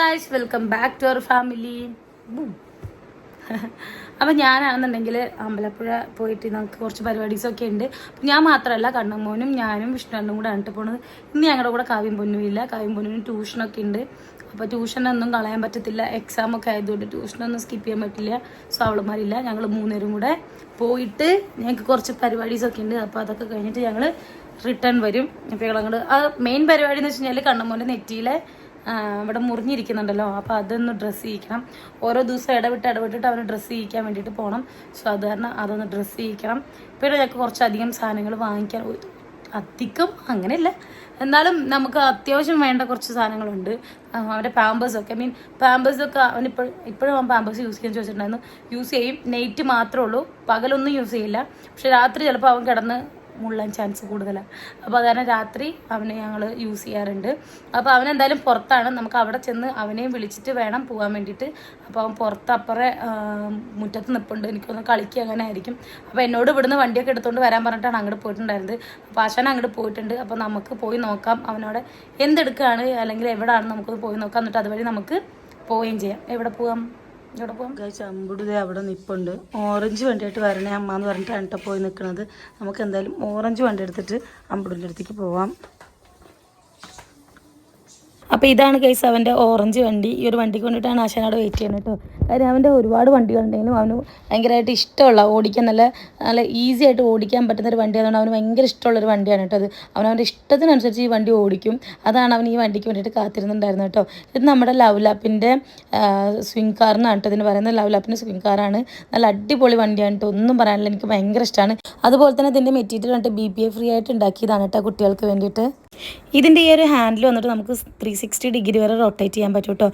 Guys welcome back to our family അപ്പം ഞാനാണെന്നുണ്ടെങ്കിൽ അമ്പലപ്പുഴ പോയിട്ട് നമുക്ക് കുറച്ച് പരിപാടീസൊക്കെ ഉണ്ട്. അപ്പം ഞാൻ മാത്രമല്ല കണ്ണമ്മോനും ഞാനും വിഷ്ണുണ്ണും കൂടെ ആണിട്ട് പോണത്. ഇന്ന് ഞങ്ങളുടെ കൂടെ കാവ്യം പൊന്നും ഇല്ല കാവ്യം പൊന്നിനും ട്യൂഷനൊക്കെ ഉണ്ട്. അപ്പോൾ ട്യൂഷനൊന്നും കളയാൻ പറ്റത്തില്ല. എക്സാം ഒക്കെ ആയതുകൊണ്ട് ട്യൂഷനൊന്നും സ്കിപ്പ് ചെയ്യാൻ പറ്റില്ല. സോ അവളുമാരില്ല. ഞങ്ങൾ മൂന്നുപേരും കൂടെ പോയിട്ട് ഞങ്ങൾക്ക് കുറച്ച് പരിപാടീസൊക്കെ ഉണ്ട്. അപ്പോൾ അതൊക്കെ കഴിഞ്ഞിട്ട് ഞങ്ങൾ റിട്ടേൺ വരും. അപ്പോൾ ഞങ്ങളങ്ങോട്ട് ആ മെയിൻ പരിപാടി എന്ന് വെച്ച് കഴിഞ്ഞാൽ കണ്ണമ്മോന്റെ നെറ്റിയിലെ ഇവിടെ മുറിഞ്ഞിരിക്കുന്നുണ്ടല്ലോ. അപ്പോൾ അതൊന്ന് ഡ്രസ്സ് ചെയ്യിക്കണം. ഓരോ ദിവസം ഇടവിട്ട് ഇടവിട്ടിട്ട് അവന് ഡ്രസ്സ് ചെയ്യിക്കാൻ വേണ്ടിയിട്ട് പോകണം സോ അത് കാരണം അതൊന്ന് ഡ്രസ്സ് ചെയ്യിക്കണം. പിന്നെ ഞങ്ങൾക്ക് കുറച്ചധികം സാധനങ്ങൾ വാങ്ങിക്കാൻ അധികം അങ്ങനെയല്ല. എന്നാലും നമുക്ക് അത്യാവശ്യം വേണ്ട കുറച്ച് സാധനങ്ങളുണ്ട്. അവന്റെ പാമ്പേഴ്സൊക്കെ മീൻ പാമ്പേഴ്സൊക്കെ അവൻ ഇപ്പോൾ ഇപ്പോഴും അവൻ പാമ്പേഴ്സ് യൂസ് ചെയ്യാൻ ചോദിച്ചിട്ടുണ്ടായിരുന്നു. യൂസ് ചെയ്യും. നൈറ്റ് മാത്രമേ ഉള്ളൂ. പകലൊന്നും യൂസ് ചെയ്യില്ല. പക്ഷെ രാത്രി ചിലപ്പോൾ അവൻ കിടന്ന് മുള്ളാൻ ചാൻസ് കൂടുതലാണ് അപ്പോൾ അത് കാരണം രാത്രി അവനെ ഞങ്ങൾ യൂസ് ചെയ്യാറുണ്ട്. അപ്പോൾ അവൻ എന്തായാലും പുറത്താണ്. നമുക്ക് അവിടെ ചെന്ന് അവനെയും വിളിച്ചിട്ട് വേണം പോകാൻ വേണ്ടിയിട്ട്. അപ്പോൾ അവൻ പുറത്ത് അപ്പുറം മുറ്റത്ത് നിൽപ്പുണ്ട് എനിക്കൊന്ന് കളിക്കുക അങ്ങനെ ആയിരിക്കും. അപ്പോൾ എന്നോട് ഇവിടുന്ന് വണ്ടിയൊക്കെ എടുത്തുകൊണ്ട് വരാൻ പറഞ്ഞിട്ടാണ് അങ്ങോട്ട് പോയിട്ടുണ്ടായിരുന്നത്. അപ്പോൾ ആശാൻ അങ്ങോട്ട് പോയിട്ടുണ്ട്. അപ്പോൾ നമുക്ക് പോയി നോക്കാം. അവനോട് എന്തെടുക്കുകയാണ് അല്ലെങ്കിൽ എവിടെയാണ് നമുക്ക് പോയി നോക്കാം. എന്നിട്ട് അതുവഴി നമുക്ക് പോവുകയും ചെയ്യാം. എവിടെ പോകാം കഴിച്ച അവിടെ നിപ്പുണ്ട്. ഓറഞ്ച് വണ്ടിയായിട്ട് വരണേ അമ്മ എന്ന് പറഞ്ഞിട്ടാണ് കേട്ടോ പോയി നിൽക്കുന്നത് നമുക്ക് എന്തായാലും ഓറഞ്ച് വണ്ടി എടുത്തിട്ട് അമ്പുടിന്റെ അടുത്തേക്ക് പോവാം. അപ്പോൾ ഇതാണ് കേസ് അവന്റെ ഓറഞ്ച് വണ്ടി. ഈ ഒരു വണ്ടിക്ക് വേണ്ടിയിട്ടാണ് ആശാനോട് വെയിറ്റ് ചെയ്യുന്നത് കേട്ടോ. കാര്യം അവന്റെ ഒരുപാട് വണ്ടികളുണ്ടെങ്കിലും അവന് ഭയങ്കരമായിട്ട് ഇഷ്ടമുള്ള ഓടിക്കാൻ നല്ല നല്ല ഈസി ആയിട്ട് ഓടിക്കാൻ പറ്റുന്ന ഒരു വണ്ടി അതുകൊണ്ട് അവന് ഭയങ്കര ഇഷ്ടമുള്ളൊരു വണ്ടിയാണ് കേട്ടോ അത്. അവൻ അവന്റെ ഇഷ്ടത്തിനനുസരിച്ച് ഈ വണ്ടി ഓടിക്കും. അതാണ് അവൻ ഈ വണ്ടിക്ക് വേണ്ടിയിട്ട് കാത്തിരുന്നുണ്ടായിരുന്നത് കേട്ടോ. ഇത് നമ്മുടെ ലവ് ലാപ്പിന്റെ സ്വിങ് കാറിനാണ് കേട്ടോ ഇതിന് പറയുന്നത്. ലവ് ലാപ്പിന്റെ സ്വിങ് കാറാണ് നല്ല അടിപൊളി വണ്ടിയാണ് കേട്ടോ. ഒന്നും പറയാനില്ല. എനിക്ക് ഭയങ്കര ഇഷ്ടമാണ് അതുപോലെ തന്നെ ഇതിന്റെ മെറ്റീരിയൽ കണ്ടിട്ട് ബി എ ഫ്രീ ആയിട്ട് ഉണ്ടാക്കിയതാണ് കേട്ടോ കുട്ടികൾക്ക് വേണ്ടിയിട്ട്. ഇതിന്റെ ഈ ഒരു ഹാൻഡിൽ വന്നിട്ട് നമുക്ക് ത്രീ സിക്സ്റ്റി ഡിഗ്രി വരെ റൊട്ടേറ്റ് ചെയ്യാൻ പറ്റും കേട്ടോ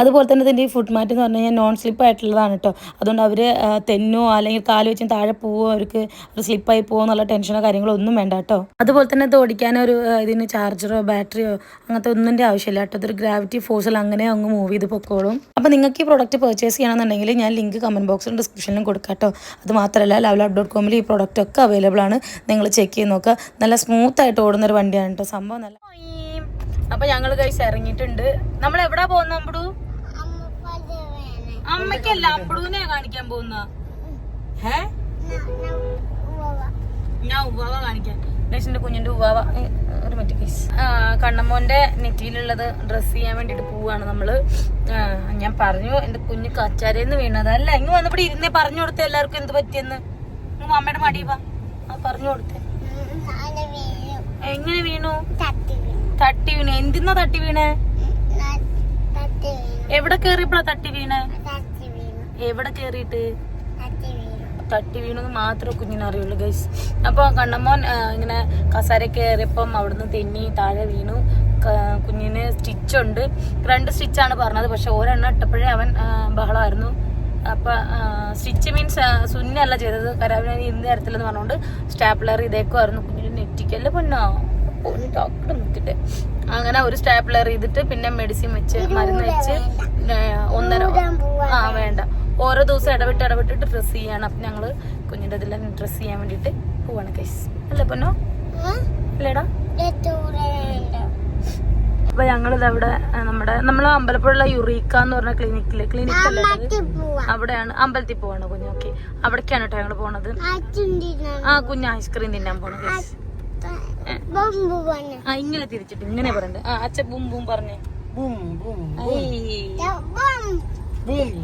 അതുപോലെ തന്നെ ഇതിന്റെ ഈ ഫുഡ് മാറ്റ് എന്ന് പറഞ്ഞു കഴിഞ്ഞാൽ നോൺ സ്ലിപ്പ് ആയിട്ടുള്ളതാണ് കേട്ടോ അതുകൊണ്ട് അവർ തെന്നോ അല്ലെങ്കിൽ കാൽ വെച്ചും താഴെ പോവോ അവർക്ക് സ്ലിപ്പായി പോകുമോ എന്നുള്ള ടെൻഷനോ കാര്യങ്ങളോ ഒന്നും വേണ്ട കേട്ടോ അതുപോലെ തന്നെ ഇത് ഓടിക്കാനൊരു ഇതിന് ചാർജറോ ബാറ്ററിയോ അങ്ങനത്തെ ഒന്നിന്റെ ആവശ്യമില്ല കേട്ടോ ഇതൊരു ഗ്രാവിറ്റി ഫോഴ്സിൽ അങ്ങനെ അങ്ങ് മൂവ് ചെയ്ത് പൊക്കോളും. അപ്പോൾ നിങ്ങൾക്ക് ഈ പ്രോഡക്റ്റ് പർച്ചേസ് ചെയ്യണമെന്നുണ്ടെങ്കിൽ ഞാൻ ലിങ്ക് കമന്റ് ബോക്സിലും ഡിസ്ക്രിപ്ഷനിലും കൊടുക്കാം കേട്ടോ അത് മാത്രമല്ല ലവ് ഡോട്ട് കോമിൽ ഈ പ്രോഡക്റ്റ് ഒക്കെ അവൈലബിൾ ആണ്. നിങ്ങൾ ചെക്ക് ചെയ്ത് നോക്കുക. നല്ല സ്മൂത്ത് ആയിട്ട് ഓടുന്ന വണ്ടിയാണ് കേട്ടോ സംഭവം നല്ല അപ്പൊ ഞങ്ങൾ കഴിച്ച് ഇറങ്ങിയിട്ടുണ്ട്. നമ്മൾ എവിടാ പോകുന്ന അമ്പടു? അമ്മക്കല്ല അമ്പടൂനെ കാണിക്കാൻ പോകുന്ന. ഏ ഞാൻ ഉവ്വാവ കാണിക്കാൻ ഗൈസിന്റെ കുഞ്ഞിന്റെ ഉവാവ ഒരു മറ്റു ഗൈസ്. കണ്ണമ്മോന്റെ നെറ്റിയിലുള്ളത് ഡ്രസ്സ് ചെയ്യാൻ വേണ്ടിട്ട് പോവാണ് നമ്മൾ. ഞാൻ പറഞ്ഞു എന്റെ കുഞ്ഞ് കച്ചാരേന്ന് വീണത്. അല്ല ഇങ്ങ് വന്നപ്പോൾ ഇരുന്നേ പറഞ്ഞു കൊടുത്തേ എല്ലാവർക്കും എന്ത് പറ്റിയെന്ന്. അമ്മയുടെ മടിയപ്പാ ആ പറഞ്ഞു കൊടുത്തേ. എങ്ങനെ വീണു? തട്ടി വീണു. എന്തിന്നാ തട്ടി വീണേ? എവിടെ കേറിയപ്പോഴാ തട്ടി വീണേ? എവിടെ കേറിയിട്ട്? തട്ടി വീണെന്ന് മാത്രമേ കുഞ്ഞിനെ അറിയുള്ളൂ ഗൈസ് അപ്പോൾ കണ്ണമ്മോൻ ഇങ്ങനെ കസാര കയറിയപ്പം അവിടുന്ന് തെന്നി താഴെ വീണു. കുഞ്ഞിന് സ്റ്റിച്ചുണ്ട് രണ്ട് സ്റ്റിച്ചാണ് പറഞ്ഞത് പക്ഷെ ഒരെണ്ണം ഇട്ടപ്പോഴേ അവൻ ബഹളമായിരുന്നു അപ്പൊ സ്റ്റിച്ച് മീൻസ് സുന്നല്ല ചെയ്തത്. കരാബിന് ഇന്ന് തരത്തില്ലെന്ന് പറഞ്ഞുകൊണ്ട് സ്റ്റാപ്ലർ ഇതേക്കുമായിരുന്നു കുഞ്ഞിന് നെറ്റിക്കല്ല പൊന്നോ? പൊന്നു ഡോക്ടർ നിർത്തിട്ട് അങ്ങനെ ഒരു സ്റ്റാപ്ലർ ചെയ്തിട്ട് പിന്നെ മെഡിസിൻ വെച്ച് മരുന്ന് വെച്ച് ഒന്നര ആ വേണ്ട. ഓരോ ദിവസം ഇടവിട്ട് ഇടവിട്ടിട്ട് ഡ്രസ്സ് ചെയ്യാണ്. അപ്പം ഞങ്ങൾ കുഞ്ഞിന്റെ ഇതെല്ലാം ഡ്രസ്സ് ചെയ്യാൻ വേണ്ടിട്ട് പോവാണ് കൈസ് അല്ലേ പൊന്നോ? അല്ലേടാ? അപ്പൊ ഞങ്ങളിത് അവിടെ നമ്മുടെ നമ്മളെ അമ്പലപ്പുഴ യുറീക്ക എന്ന് പറഞ്ഞ ക്ലിനിക്കിൽ ക്ലിനിക് അല്ലേ അവിടെയാണ് അമ്പലത്തിൽ പോവാണ് കുഞ്ഞു ഓക്കെ അവിടേക്കാണ് കേട്ടോ ഞങ്ങൾ പോണത്. ആ കുഞ്ഞ് ഐസ്ക്രീം തിന്നാൻ പോണത്. ആ ഇങ്ങനെ തിരിച്ചിട്ട് ഇങ്ങനെ പറയണ്ട്. ആ അച്ഛ ബും ബും പറഞ്ഞേ. ബൂം ബൂം ഐ. ബൂം.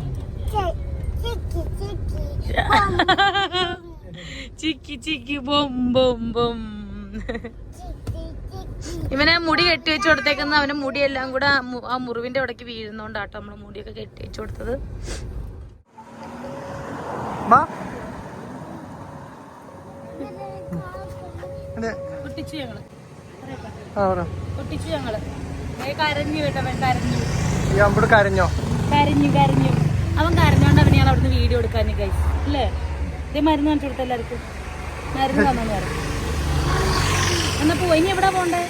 ചിക്കി ചിക്കി ബൊം ബൊം. ബൊം ഇവനെ മുടി കെട്ടി വെച്ച് കൊടുത്തേക്കുന്ന അവന്റെ മുടിയെല്ലാം കൂടെ ആ മുറിവിന്റെ ഇടയ്ക്ക് വീഴുന്നോണ്ടാട്ടോ നമ്മൾ മുടിയൊക്കെ കെട്ടി വെച്ച് കൊടുത്തത്. പൊട്ടിച്ചു ഞങ്ങൾ. പൊട്ടിച്ചു ഞങ്ങൾ. കരഞ്ഞു കേട്ടോ അവൻ കരഞ്ഞു. കരഞ്ഞോ? കരഞ്ഞു കരഞ്ഞു. അവൻ കരഞ്ഞോണ്ട് അവന് ഞങ്ങൾ അവിടുന്ന് വീഡിയോ എടുക്കാൻ കഴിച്ചു അല്ലേ? ഇതേ മരുന്ന് കാണിച്ചു കൊടുത്ത എല്ലാവർക്കും. മരുന്ന് തന്നു പറഞ്ഞു എന്നാ പോയി ഇനി എവിടെ പോണ്ടേ?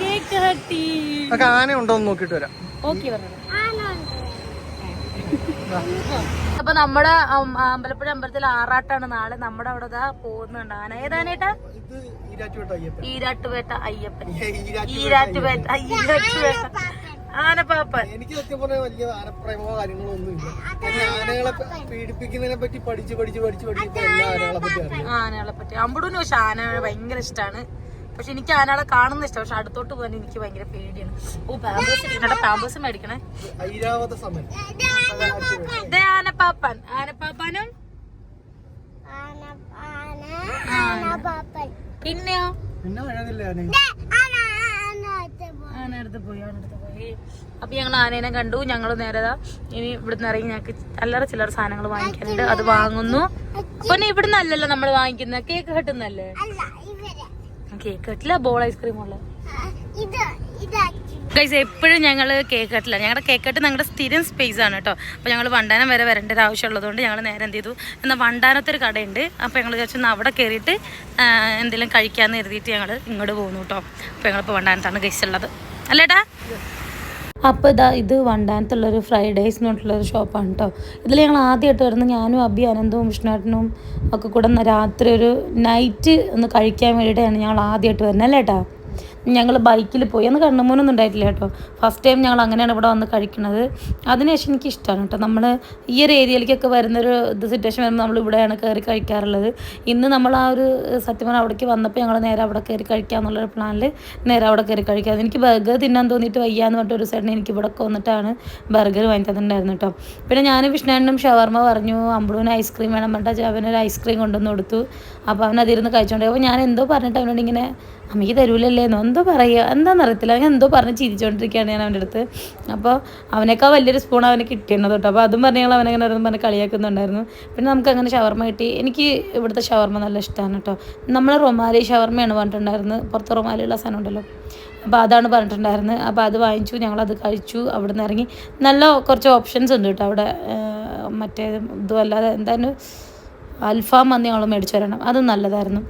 കേക്ക് ഹട്ടി ഒക്കെ ആന ഉണ്ടോ എന്ന് നോക്കിട്ട് വരാം. ഓക്കെ അപ്പൊ നമ്മുടെ അമ്പലപ്പുഴ അമ്പലത്തിൽ ആറാട്ടാണ് നാളെ. നമ്മുടെ അവിടെ ദാ പോകുന്നുണ്ട് ആന. ഏതാനേട്ടാ ഇത് ഈരാറ്റുപേട്ട അയ്യപ്പൻ. ഈരാട്ടുപേട്ട അയ്യപ്പൻ. ഈരാറ്റുപേട്ട ആനപ്പാപ്പൻ. എനിക്ക് സത്യം പറഞ്ഞാൽ വലിയ ആനപ്രേമോ കാര്യങ്ങളോ ഒന്നുമില്ല ഇല്ല ആനകളെ പീഡിപ്പിക്കുന്നതിനെ പറ്റി പഠിച്ച് പഠിച്ച് പഠിച്ച് പഠിച്ച് എല്ലാ ആനകളെ പറ്റി ആനകളെ പറ്റി അമ്പടൂന് പക്ഷെ ആന ഭയങ്കര ഇഷ്ടമാണ് പക്ഷെ എനിക്ക് ആനകളെ കാണുന്ന ഇഷ്ടം. പക്ഷെ അടുത്തോട്ട് പോകാൻ എനിക്ക് ഭയങ്കര പേടിയാണ്. ഓ പാമ്പേഴ്സ് ഇരിക്കട്ടെ പാമ്പേഴ്സ് മേടിക്കണേ. ഇതേ ആനപ്പാപ്പൻ. ആനപ്പാപ്പാനും? പിന്നെയോ? പിന്നെ പോയി പോയി. അപ്പൊ ഞങ്ങൾ ആനേനെ കണ്ടു. ഞങ്ങൾ നേരതാ ഇനി ഇവിടുന്ന് ഇറങ്ങി ഞങ്ങൾക്ക് അല്ലറ ചില്ലറ സാധനങ്ങൾ വാങ്ങിക്കാനുണ്ട്. അത് വാങ്ങുന്നു. പിന്നെ ഇവിടുന്ന് അല്ലല്ലോ നമ്മൾ വാങ്ങിക്കുന്നത് കേക്ക് കെട്ടുന്നല്ലേ കേക്ക് കെട്ടില്ല ബോൾ ഐസ്ക്രീം ഉള്ള ഗൈസ് എപ്പോഴും ഞങ്ങൾ കേക്കട്ടില്ല ഞങ്ങളുടെ കേക്ക് കെട്ട് ഞങ്ങളുടെ സ്ഥിരം സ്പേസ് ആണ് കേട്ടോ അപ്പോൾ ഞങ്ങൾ വണ്ടാനം വരെ വരേണ്ട ഒരു ആവശ്യമുള്ളതുകൊണ്ട് ഞങ്ങൾ നേരെ എന്ത് ചെയ്തു? എന്നാൽ വണ്ടാനത്തൊരു കടയുണ്ട്. അപ്പോൾ ഞങ്ങൾ വിചാരിച്ചു അവിടെ കയറിയിട്ട് എന്തെങ്കിലും കഴിക്കാമെന്ന് കരുതിയിട്ട് ഞങ്ങൾ ഇങ്ങോട്ട് പോകുന്നു കേട്ടോ അപ്പോൾ ഞങ്ങളിപ്പോൾ വണ്ടാനത്താണ് ഗൈസ് ഉള്ളത്. അല്ലേട്ടാ അപ്പോൾ ഇതാ ഇത് വണ്ടാനത്തുള്ളൊരു ഫ്രൈഡേയ്സ് എന്നിട്ടുള്ളൊരു ഷോപ്പാണ് കേട്ടോ ഇതിൽ ഞങ്ങൾ ആദ്യമായിട്ട് വരുന്നത് ഞാനും അബി അനന്തവും വിഷ്ണുവേട്ടനും ഒക്കെ കൂടെ രാത്രി ഒരു നൈറ്റ് ഒന്ന് കഴിക്കാൻ വേണ്ടിയിട്ടാണ് ഞങ്ങൾ ആദ്യമായിട്ട് വരുന്നത്. അല്ലേ ഏട്ടാ? ഞങ്ങൾ ബൈക്കിൽ പോയി. അന്ന് കണ്ണുമൂനൊന്നും ഉണ്ടായിട്ടില്ല കേട്ടോ. ഫസ്റ്റ് ടൈം ഞങ്ങൾ അങ്ങനെയാണ് ഇവിടെ വന്ന് കഴിക്കുന്നത്. അതിനുശേഷം എനിക്ക് ഇഷ്ടമാണ് കേട്ടോ. നമ്മൾ ഈ ഒരു ഏരിയയിലേക്കൊക്കെ വരുന്നൊരു ഇത് സിറ്റുവേഷൻ വരുമ്പോൾ നമ്മൾ ഇവിടെയാണ് കയറി കഴിക്കാറുള്ളത്. ഇന്ന് നമ്മൾ ആ ഒരു സത്യം പറഞ്ഞാൽ അവിടേക്ക് വന്നപ്പോൾ ഞങ്ങൾ നേരെ അവിടെ കയറി കഴിക്കാമെന്നുള്ളൊരു പ്ലാനിൽ നേരെ അവിടെ കയറി കഴിക്കാം. എനിക്ക് ബർഗർ തിന്നാൻ തോന്നിയിട്ട് വയ്യാന്ന് പറഞ്ഞിട്ട് ഒരു സൈഡിന് എനിക്ക് ഇവിടെ വന്നിട്ടാണ് ബർഗർ വാങ്ങിക്കുന്നുണ്ടായിരുന്നു കേട്ടോ. പിന്നെ ഞാൻ വിഷ്ണുവിനും ഷവർമ്മ പറഞ്ഞു അമ്പളൂന് ഐസ്ക്രീം വേണം. പറഞ്ഞിട്ട് അവനൊരു ഐസ്ക്രീം കൊണ്ടുവന്ന് കൊടുത്തു. അപ്പോൾ അവൻ അതിരുന്ന് കഴിച്ചോണ്ട് അപ്പോൾ ഞാൻ എന്തോ പറഞ്ഞിട്ട് അവനോട് ഇങ്ങനെ അമ്മയ്ക്ക് തരൂലല്ലേന്നോ എന്തോ പറയുക? എന്താണെന്ന് അറിയത്തില്ല. അവൻ എന്തോ പറഞ്ഞ് ചിരിച്ചുകൊണ്ടിരിക്കുകയാണ് ഞാൻ അവന്റെ അടുത്ത്. അപ്പോൾ അവനേക്കാൾ വലിയൊരു സ്പൂൺ അവന് കിട്ടിയിരുന്നത് കേട്ടോ. അപ്പോൾ അതും പറഞ്ഞ് ഞങ്ങൾ അവനങ്ങനെ ഒന്നും പറഞ്ഞ് കളിയാക്കുന്നുണ്ടായിരുന്നു. പിന്നെ നമുക്ക് അങ്ങനെ ഷവർമ കിട്ടി. എനിക്ക് ഇവിടുത്തെ ഷവർമ നല്ല ഇഷ്ടമാണ് കേട്ടോ. നമ്മൾ റൊമാലി ഷവർമ്മയാണ് പറഞ്ഞിട്ടുണ്ടായിരുന്നത്. പുറത്ത് റൊമാലിയുള്ള സാധനം ഉണ്ടല്ലോ അപ്പോൾ അതാണ് പറഞ്ഞിട്ടുണ്ടായിരുന്നത്. അപ്പോൾ അത് വാങ്ങിച്ചു. ഞങ്ങളത് കഴിച്ചു. അവിടെ നിന്ന് ഇറങ്ങി. നല്ല കുറച്ച് ഓപ്ഷൻസ് ഉണ്ട് കേട്ടോ അവിടെ. മറ്റേ ഇതും അല്ലാതെ എന്തായാലും അൽഫാം വന്ന് ഞങ്ങൾ മേടിച്ചു വരണം. അത് നല്ലതായിരുന്നു.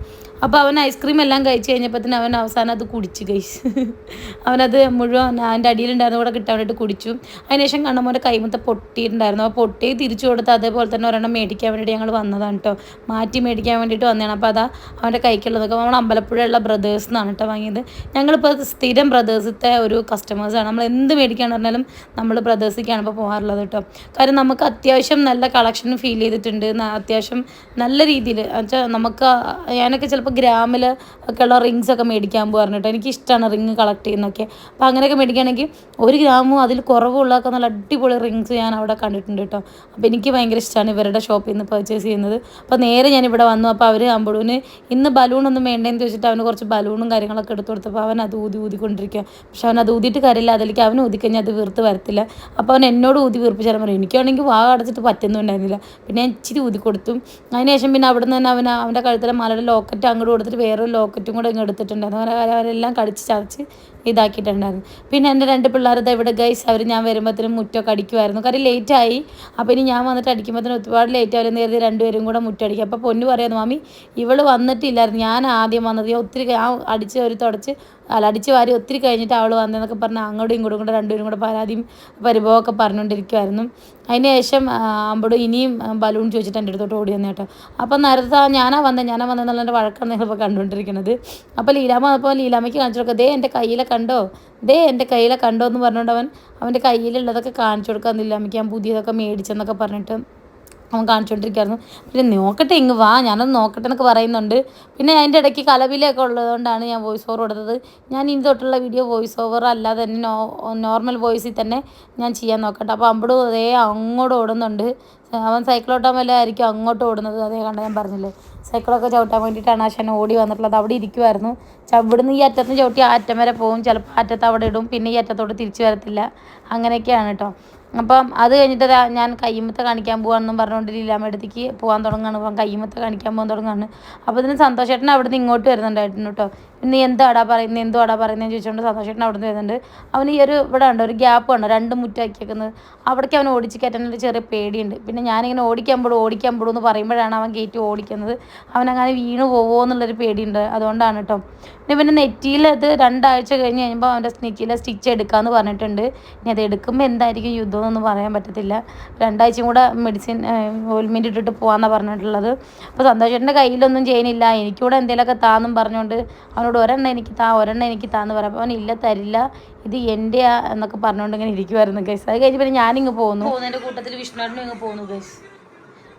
അപ്പോൾ അവൻ ഐസ്ക്രീം എല്ലാം കഴിച്ച് കഴിഞ്ഞപ്പോഴത്തേന് അവൻ അവസാനം അത് കുടിച്ചു കഴിച്ച് അവനത് മുഴുവൻ അതിന്റെ അടിയിലുണ്ടായിരുന്ന കൂടെ കിട്ടാൻ വേണ്ടിയിട്ട് കുടിച്ചു. അതിനുശേഷം കണ്ണമ്മോന്റെ കൈമത്തെ പൊട്ടിയിട്ടുണ്ടായിരുന്നു. അപ്പോൾ പൊട്ടി തിരിച്ചു കൊടുത്ത് അതേപോലെ തന്നെ ഒരെണ്ണം മേടിക്കാൻ വേണ്ടിയിട്ട് ഞങ്ങൾ വന്നതാണ് കേട്ടോ മാറ്റി മേടിക്കാൻ വേണ്ടിയിട്ട് വന്നതാണ്. അപ്പോൾ അതാ അവന്റെ കൈക്കുള്ളതൊക്കെ. നമ്മൾ അമ്പലപ്പുഴയുള്ള ബ്രദേഴ്സ് എന്നാണ് കേട്ടോ വാങ്ങിയത്. ഞങ്ങളിപ്പോൾ സ്ഥിരം ബ്രദേഴ്സത്തെ ഒരു കസ്റ്റമേഴ്സാണ് നമ്മൾ എന്ത് മേടിക്കാൻ പറഞ്ഞാലും നമ്മൾ ബ്രദേഴ്സിലേക്കാണ് ഇപ്പോൾ പോകാറുള്ളത് കേട്ടോ കാരണം നമുക്ക് അത്യാവശ്യം നല്ല കളക്ഷൻ ഫീൽ ചെയ്തിട്ടുണ്ട്. അത്യാവശ്യം നല്ല രീതിയിൽ എന്നുവെച്ചാൽ നമുക്ക് ഞാനൊക്കെ ചിലപ്പോൾ ഗ്രാമിൽ ഒക്കെ ഉള്ള റിങ്സ് ഒക്കെ മേടിക്കാൻ പോകാറുണ്ട് എനിക്ക് ഇഷ്ടമാണ് റിങ് കളക്ട് ചെയ്യുന്നൊക്കെ അപ്പോൾ അങ്ങനെയൊക്കെ മേടിക്കുകയാണെങ്കിൽ ഒരു ഗ്രാമും അതിൽ കുറവുള്ളതൊക്കെ നല്ല അടിപൊളി റിങ്സ് ഞാൻ അവിടെ കണ്ടിട്ടുണ്ട് കേട്ടോ അപ്പോൾ എനിക്ക് ഭയങ്കര ഇഷ്ടമാണ് ഇവരുടെ ഷോപ്പിൽ നിന്ന് പർച്ചേസ് ചെയ്യുന്നത്. അപ്പോൾ നേരെ ഞാൻ ഇവിടെ വന്നു. അപ്പോൾ അവർ അമ്പടൂന് ഇന്ന് ബലൂണൊന്നും വേണ്ടേന്ന് ചോദിച്ചിട്ട് അവന് കുറച്ച് ബലൂണും കാര്യങ്ങളൊക്കെ എടുത്തു കൊടുത്തപ്പോൾ അവൻ അത് ഊതി ഊതിക്കൊണ്ടിരിക്കുക പക്ഷെ അവൻ അത് ഊതിയിട്ട് കാര്യമില്ല. അതിലേക്ക് അവൻ ഊതിക്കഴിഞ്ഞാൽ അത് വീർത്ത് വരത്തില്ല. അപ്പോൾ അവൻ എന്നോട് ഊതി വീർപ്പിച്ചാലും പറയും. എനിക്കാണെങ്കിൽ വാ അടച്ചിട്ട് പറ്റുന്നുണ്ടായിരുന്നില്ല. പിന്നെ ഞാൻ ഇച്ചിരി ഊതി കൊടുത്തു അതിനുശേഷം പിന്നെ അവിടെ നിന്ന് തന്നെ അവൻ അവന്റെ കഴുത്തിലെ മലയുടെ ലോക്കറ്റ് അങ്ങോട്ട് കൊടുത്തിട്ട് വേറൊരു ലോക്കറ്റും കൂടെ ഇങ്ങ് എടുത്തിട്ടുണ്ട്. അങ്ങനെ അവരെല്ലാം കടിച്ച് ചതച്ച് ഇതാക്കിയിട്ടുണ്ടായിരുന്നു. പിന്നെ എന്റെ രണ്ട് പിള്ളേർ ദാ ഇവിടെ ഗൈസ് അവർ ഞാൻ വരുമ്പോഴത്തേനും മുറ്റമൊക്കെ അടിക്കുമായിരുന്നു കാര്യം ലേറ്റായി അപ്പോൾ ഇനി ഞാൻ വന്നിട്ട് അടിക്കുമ്പോഴത്തേനും ഒരുപാട് ലേറ്റ് ആവില്ലെന്ന് കരുതി രണ്ടുപേരും കൂടെ മുറ്റടിക്കും അപ്പോൾ പൊന്നു പറയുന്നു മാമി ഇവൾ വന്നിട്ടില്ലായിരുന്നു. ഞാൻ ആദ്യം വന്നത്. ഞാൻ ഒത്തിരി ആ അടിച്ച് ഒരു തുടച്ച് അല്ല അടിച്ച് വാരി ഒത്തിരി കഴിഞ്ഞിട്ട് അവൾ വന്നതെന്നൊക്കെ പറഞ്ഞ് അങ്ങോട്ടും ഇങ്ങോട്ടും കൂടെ രണ്ടുപേരും കൂടെ പരാതിയും പരിഭവമൊക്കെ പറഞ്ഞുകൊണ്ടിരിക്കുമായിരുന്നു അതിന് ശേഷം അമ്പട് ഇനിയും ബലൂൺ ചോദിച്ചിട്ട് എന്റെ അടുത്തോട്ട് ഓടി വന്നേട്ടോ അപ്പം നേരത്തെ ഞാനാ വന്നത് ഞാനാ വന്നതെന്നുള്ള വഴക്കാണ് നിങ്ങളിപ്പോൾ കണ്ടുകൊണ്ടിരിക്കുന്നത്. അപ്പോൾ ലീലാമ്മ അപ്പോൾ ലീലാമ്മയ്ക്ക് കാണിച്ചു കൊടുക്കുക ദേ എന്റെ കയ്യിലെ കണ്ടോ? ദേ എന്റെ കയ്യിലെ കണ്ടോ എന്ന് പറഞ്ഞുകൊണ്ട് അവൻ അവന്റെ കയ്യിലുള്ളതൊക്കെ കാണിച്ചു കൊടുക്കാൻ ലീലാമ്മയ്ക്ക് ഞാൻ പുതിയതൊക്കെ മേടിച്ചെന്നൊക്കെ പറഞ്ഞിട്ട്. അവൻ കാണിച്ചുകൊണ്ടിരിക്കുകയായിരുന്നു പിന്നെ നോക്കട്ടെ ഇങ്ങ് വാ ഞാനൊന്ന് നോക്കട്ടെ എന്നൊക്കെ പറയുന്നുണ്ട്. പിന്നെ അതിന്റെ ഇടയ്ക്ക് കലവിലൊക്കെ ഉള്ളതുകൊണ്ടാണ് ഞാൻ വോയിസ് ഓവർ കൊടുത്തത്. ഞാൻ ഇനി തൊട്ടുള്ള വീഡിയോ വോയിസ് ഓവർ അല്ലാതെ തന്നെ നോ നോർമൽ വോയിസിൽ തന്നെ ഞാൻ ചെയ്യാൻ നോക്കട്ടെ. അപ്പോൾ അമ്പടും അതേ അങ്ങോട്ട് ഓടുന്നുണ്ട്. അവൻ സൈക്കിളോട്ടാൻ വല്ല ആയിരിക്കും അങ്ങോട്ട് ഓടുന്നത്. അതേ കണ്ട ഞാൻ പറഞ്ഞില്ലേ സൈക്കിളൊക്കെ ചവിട്ടാൻ വേണ്ടിയിട്ടാണ് ആശാൻ ഓടി വന്നിട്ടുള്ളത്. അവിടെ ഇരിക്കുമായിരുന്നു ഇവിടുന്ന് ഈ അറ്റത്ത് ചവിട്ടി ആ അറ്റം വരെ പോകും. ചിലപ്പോൾ അറ്റത്ത് അവിടെ ഇടും. പിന്നെ ഈ അറ്റത്തോട്ട് തിരിച്ചു വരത്തില്ല. അങ്ങനെയൊക്കെയാണ് കേട്ടോ. അപ്പം അത് കഴിഞ്ഞിട്ട് ഞാൻ കയ്യുമ്പത്തെ കാണിക്കാൻ പോകാമെന്നും പറഞ്ഞുകൊണ്ട് ലീലാമ്മയടുത്തേക്ക് പോകാൻ തുടങ്ങുകയാണ്. അപ്പം കയ്യുമ്പത്തെ കാണിക്കാൻ പോകാൻ തുടങ്ങുകയാണ്. അപ്പോൾ ഇതിന് സന്തോഷേട്ടൻ അവിടെ നിന്ന് ഇങ്ങോട്ട് വരുന്നുണ്ടായിരുന്നു കേട്ടോ. നീ എന്താടാ പറയുന്നത് എന്തുവാടാ പറയുന്നത് ചോദിച്ചുകൊണ്ട് സന്തോഷേട്ടൻ അവിടെ നിന്ന് വരുന്നുണ്ട്. അവന് ഈ ഒരു ഇവിടെ ഉണ്ട് ഒരു ഗ്യാപ്പ് ഉണ്ട് രണ്ട് മുറ്റാക്കിയേക്കുന്നത് അവിടേക്ക് അവൻ ഓടിച്ച് കയറ്റാനൊരു ചെറിയ പേടിയുണ്ട്. പിന്നെ ഞാനിങ്ങനെ ഓടിക്കാൻ പോടും ഓടിക്കാൻ പോടും എന്ന് പറയുമ്പോഴാണ് അവൻ ഗേറ്റ് ഓടിക്കുന്നത്. അവനങ്ങനെ വീണ് പോവോ എന്നുള്ളൊരു പേടിയുണ്ട്. അതുകൊണ്ടാണ് കേട്ടോ പിന്നെ പിന്നെ നെറ്റിയിൽ അത് രണ്ടാഴ്ച കഴിഞ്ഞ് കഴിയുമ്പോൾ അവന്റെ നെറ്റിയിലെ സ്റ്റിച്ച് എടുക്കാമെന്ന് പറഞ്ഞിട്ടുണ്ട്. ഇനി അത് എടുക്കുമ്പോൾ എന്തായിരിക്കും യുദ്ധം എന്നൊന്നും പറയാൻ പറ്റത്തില്ല. രണ്ടാഴ്ചയും കൂടെ മെഡിസിൻ ഓയിൽമെന്റ് ഇട്ടിട്ട് പോകാമെന്നാണ് പറഞ്ഞിട്ടുള്ളത്. അപ്പോൾ സന്തോഷേട്ടന്റെ കയ്യിലൊന്നും ചെയ്യുന്നില്ല എനിക്കൂടെ എന്തെങ്കിലുമൊക്കെ താന്നും പറഞ്ഞുകൊണ്ട് അവനോട് ഒരെണ്ണം എനിക്ക് താ ഒരെണ്ണം എനിക്ക് താന്ന് പറയാം. അപ്പോൾ അവൻ ഇല്ല തരില്ല. ഇത് എന്റെയാ എന്നൊക്കെ പറഞ്ഞുകൊണ്ട് ഇങ്ങനെ ഇരിക്കുമായിരുന്നു ഗൈസ്. അത് കഴിഞ്ഞ് പിന്നെ ഞാനിങ്ങ് പോകുന്നു പോകുന്നതിന്റെ കൂട്ടത്തിൽ വിഷ്ണുവേട്ടനും ഇങ്ങ് പോകുന്നു ഗൈസ്.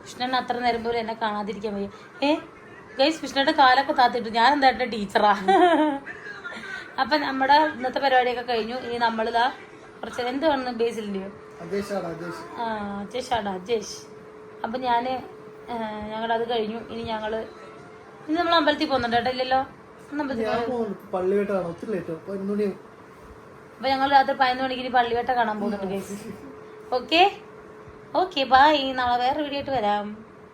വിഷ്ണുവേട്ടൻ അത്ര നേരം പോലും എന്നെ കാണാതിരിക്കാൻ വയ്യ. ഏ? ഗൈസ് വിഷ്ണുവിന്റെ കാലൊക്കെ താത്തിട്ടു. ഞാൻ എന്തായിട്ട് ടീച്ചറാ? അപ്പം നമ്മുടെ ഇന്നത്തെ പരിപാടിയൊക്കെ കഴിഞ്ഞു. ഇനി നമ്മളിതാ കുറച്ച് എന്ത് വേണം ബേസിലിന്റെയോ അജേഷാണ് അജേഷ് ആ അജേഷാണ് അജേഷ്. അപ്പം ഞാൻ ഞങ്ങളത് കഴിഞ്ഞു. ഇനി ഞങ്ങൾ ഇനി നമ്മൾ അമ്പലത്തിൽ പോകുന്നുണ്ട്? കേട്ടോ ഇല്ലല്ലോ? ഒത്തിരി ലേറ്റ് അപ്പൊ ഞങ്ങൾ രാത്രി പതിനൊന്ന് മണിക്ക് ഇനി പള്ളിവേട്ട കാണാൻ പോകുന്നുണ്ട് ഓക്കെ ഓക്കെ ബൈ നാളെ വേറെ വീഡിയോ ആയിട്ട് വരാം.